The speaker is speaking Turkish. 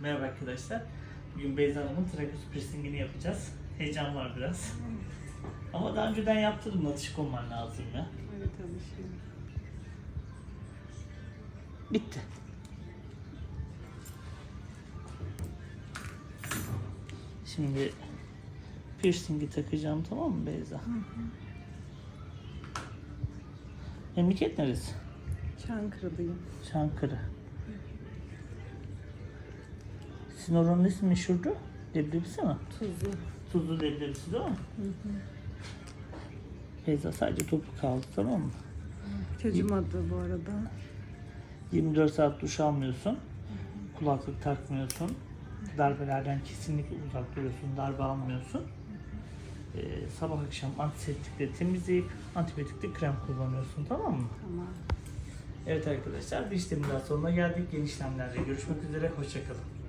Merhaba arkadaşlar. Bugün Beyza Hanım'ın trakus piercingini yapacağız. Heyecan var biraz. Ama daha önceden yaptırdım. Alışık olman lazım ya. Evet alışıyorum. Bitti. Şimdi piercingi takacağım tamam mı Beyza? Memleket neresi? Çankırı'dayım. Çankırı. Sizin oranın ismi meşhurdu? Leblebisi mi? Tuzlu. Tuzlu leblebisi değil mi? Beyza sadece topu kaldı tamam mı? Çocuğum adı bu arada. 24 saat duş almıyorsun. Kulaklık takmıyorsun. Darbelerden kesinlikle uzak duruyorsun. Darbe almıyorsun. Ee, sabah akşam antiseptikle temizleyip antibiyotikle krem kullanıyorsun tamam mı? Tamam. Evet arkadaşlar bir işlemin daha sonuna geldik. Yeni işlemlerle görüşmek üzere. Hoşçakalın.